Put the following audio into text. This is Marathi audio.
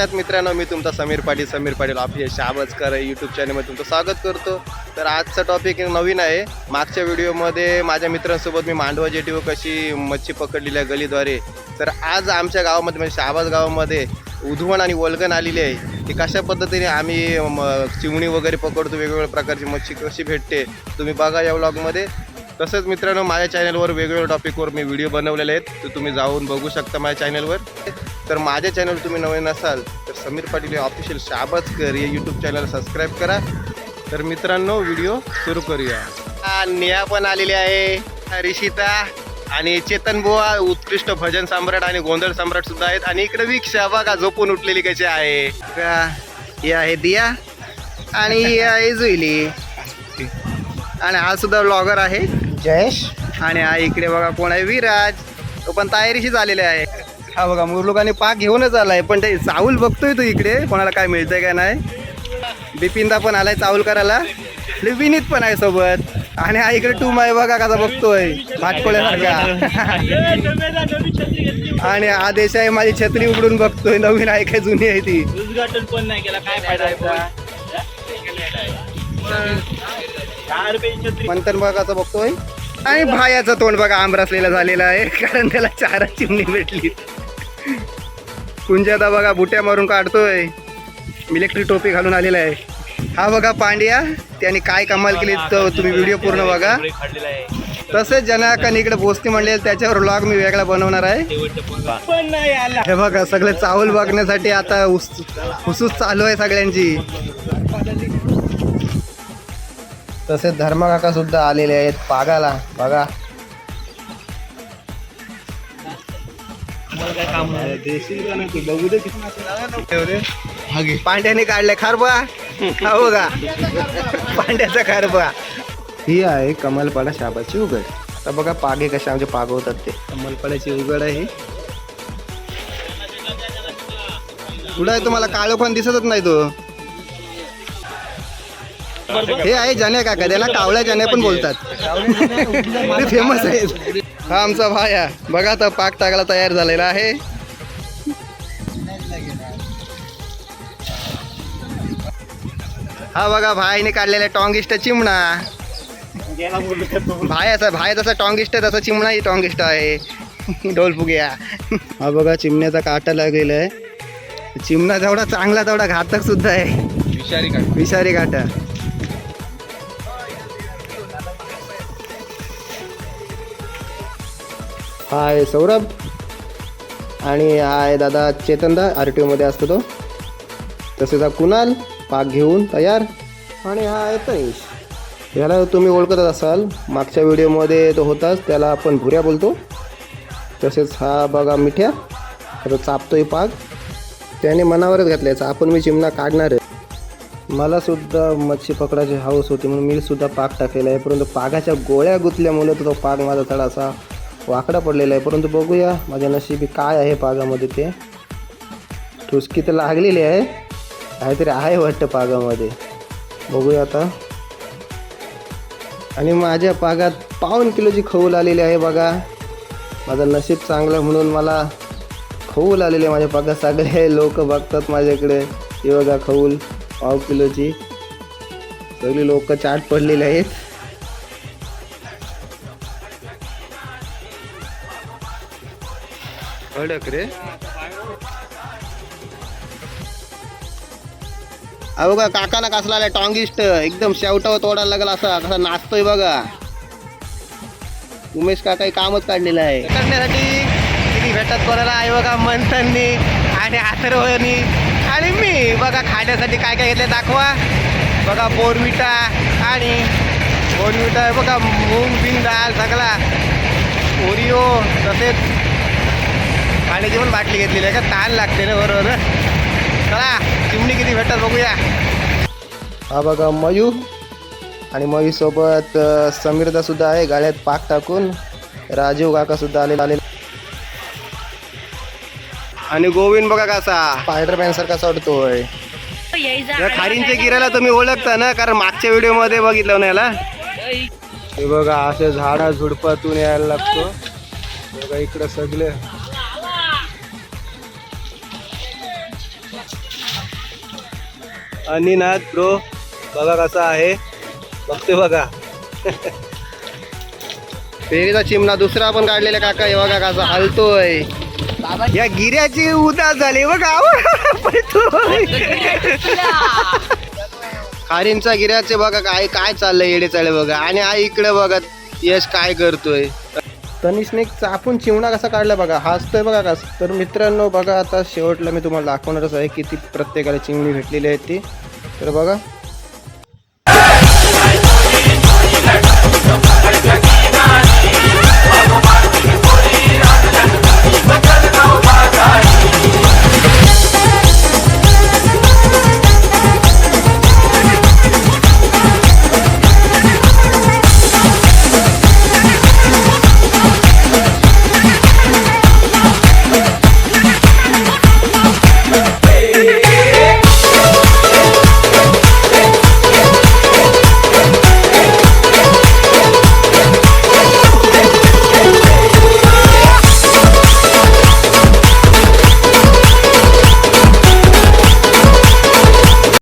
आहात मित्रांनो. मी तुमचा समीर पाटील समीर पाटील ऑफिस शाबजकर यूट्यूब चॅनलमध्ये तुमचं स्वागत करतो. तर आजचा टॉपिक नवीन आहे. मागच्या व्हिडिओमध्ये माझ्या मित्रांसोबत मी मांडवा जेटीवर कशी मच्छी पकडलेली आहे गलीद्वारे तर आज आमच्या गावामध्ये म्हणजे शाबाज गावामध्ये उधवण आणि वलगण आलेली आहे. की कशा पद्धतीने आम्ही चिमणी वगैरे पकडतो वेगवेगळ्या प्रकारची मच्छी कशी भेटते तुम्ही बघा या व्लॉगमध्ये तसंच मित्रांनो माझ्या चॅनलवर वेगवेगळ्या टॉपिकवर मी व्हिडिओ बनवलेले आहेत. तर तुम्ही जाऊन बघू शकता माझ्या चॅनलवर. तर माझ्या चॅनल तुम्ही नवीन असाल तर समीर पाटील ऑफिशियल शाबाजकर या यूट्यूब चॅनल सबस्क्राईब करा. तर मित्रांनो व्हिडिओ सुरू करूया. नेहा पण आलेली आहे. रिषिता आणि चेतन बुवा उत्कृष्ट भजन सम्राट आणि गोंधळ सम्राट सुद्धा आहेत. आणि इकडे विक्षा बघा झोपून उठलेली कशी आहे. का ही आहे दिया आणि ही आहे जुईली. आणि हा सुद्धा ब्लॉगर आहे. जयेश. आणि हा इकडे बघा कोण आहे? विराज. तो पण तयारीशी झालेले आहे. हा बघा मुरलोकाने पाक घेऊनच आलाय पण ते चावल बघतोय तो इकडे. कोणाला काय मिळतंय का नाही. बिपिनदा पण आलाय चावल करायला. विनीत पण आहे सोबत. आणि हा इकडे टूम आहे बघा कसा बघतोय. भाटकोळ्यासारखा. आणि हा देश आहे माझी छत्री उघडून बघतोय. नवीन आहे काय जुनी आहे ती. उद्घाटन पण नाही केला काय फायदा मंथन बघा कसं बघतोय. आणि भायाचं तोंड बघा आंबरसलेलं झालेलं आहे. कारण त्याला चार चिमणी भेटली. कुंजादा बघा बुट्या मारून काढतोय. इलेक्ट्रिक टोपी घालून आलेला आहे. हा बघा पांड्या त्याने काय कमाल केली तो तुम्ही व्हिडिओ पूर्ण बघा. तसेच जनाकान इकडे बोस्ती म्हणले त्याच्यावर व्लॉग मी वेगळा बनवणार आहे. शेवटचं पण पण नाही आला. हे बघा सगळे चावल बघण्यासाठी आता उस हुसूस चालू आहे सगळ्यांची. तसेच धर्मकाका सुद्धा आलेले आहेत. पागाला बघा. पांड्याने काढले खारबा. हा बघा. पांड्याचा खारबा. ही आहे कमलपाडा शाबाची उघड. आता बघा पागे कशा आमचे पाग होतात ते. कमलपाड्याची उघड आहे कुठं आहे तुम्हाला? काळो पण दिसतच नाही तो. हे आहे जाण्या काका त्याला कावळ्या जाण्या पण बोलतात. ते फेमस आहे हा आमचा भाया बघा आता पाक टाकायला तयार झालेला आहे. हा बघा भाईने काढलेला टॉंगिस्ट चिमणा. भायाचा भाया जसा टॉंगिस्ट आहे तसा चिमणा ही टॉंगिस्ट आहे. ढोल फुग्या हा बघा चिमण्याचा काटा लागलेला आहे. चिमणा जेवढा चांगला तेवढा घातक सुद्धा आहे. विषारी काढ विषारी काटा. हाय सौरभ. आणि हाय दादा चेतनदा आर टी ओमध्ये असतो तो. तसेच हा कुणाल पाक घेऊन तयार. आणि हा आहे तैश याला तुम्ही ओळखतच असाल. मागच्या व्हिडिओमध्ये तो होताच त्याला आपण भुऱ्या बोलतो. तसेच हा बघा मिठ्या. आता चापतोय पाक. त्याने मनावरच घातल्याचा. आपण मी चिमणा काढणार आहे. मलासुद्धा मच्छी पकडायची हौस होती म्हणून मी सुद्धा पाक टाकलेला आहे. परंतु पाकाच्या गोळ्या गुतल्यामुळे तो पाग माझा थोडासा वाकडा पडलेला आहे. परंतु बघूया माझ्या नशिबी काय आहे पागामध्ये ते. ठुसकी तर लागलेली आहे. काहीतरी आहे वाटतं पागामध्ये. बघूया आता. आणि माझ्या पागात पाऊन किलोची खवूल आलेली आहे बघा. माझं नशीब चांगलं म्हणून मला खवूल आलेली आहे. माझ्या पागात सगळे लोक बघतात माझ्याकडे. हे बघा खवूल पाव किलोची. सगळी लोक चाट पडलेली आहेत. कडक रे हा बघा काकाना कसला आलाय टॉंगिस्ट. एकदम शेवटावर तोडायला लागला असा कसा नाचतोय बघा. उमेश काका हे कामच काढलेलं आहे. करण्यासाठी किती भेटत कोणाला? आहे बघा मंथननी आणि आथर्वनी आणि मी बघा खाण्यासाठी काय काय घेतलं दाखवा. बघा बोरविटा आणि बोरविटा बघा मूग बिन डाळ सगळा. ओरिओ तसेच पाण्याची पण बाटली घेतलेली आहे का? ताण लागते ना बरोबर चला चिमणी किती भेटतात बघूया. हा बघा मयू. आणि मयूसोबत सोबत समीरदा सुद्धा आहे गाड्यात पाक टाकून. राजीव काका सुद्धा आलेला आलेला आणि गोविंद बघा कसा. स्पायडरमॅन सारखा चढतोय. या खारींचे गिरायला तुम्ही ओळखता ना? कारण मागच्या व्हिडिओमध्ये बघितलं ना याला. हे बघा असे झाडा झुडपातून यायला लागतो. बघा इकडं सगळे. आणि नाथ ब्रो बघा कसा आहे. बघते बघा. फेरीचा चिमणा दुसरा पण काढलेला काका हे बघा कसा हलतोय. या गिऱ्याची उदास झाली बघा. खारींचा गिऱ्याचे बघा काय काय चाललंय येडे चालले बघा. आणि हा इकडे बघा यश काय करतोय. तनिषने चापून चिवणा कसा काढला बघा? हसतोय बघा कस तर मित्रांनो बघा आता शेवटला मी तुम्हाला दाखवणारच आहे किती प्रत्येकाला चिमणी भेटलेली आहे ती. तर बघा.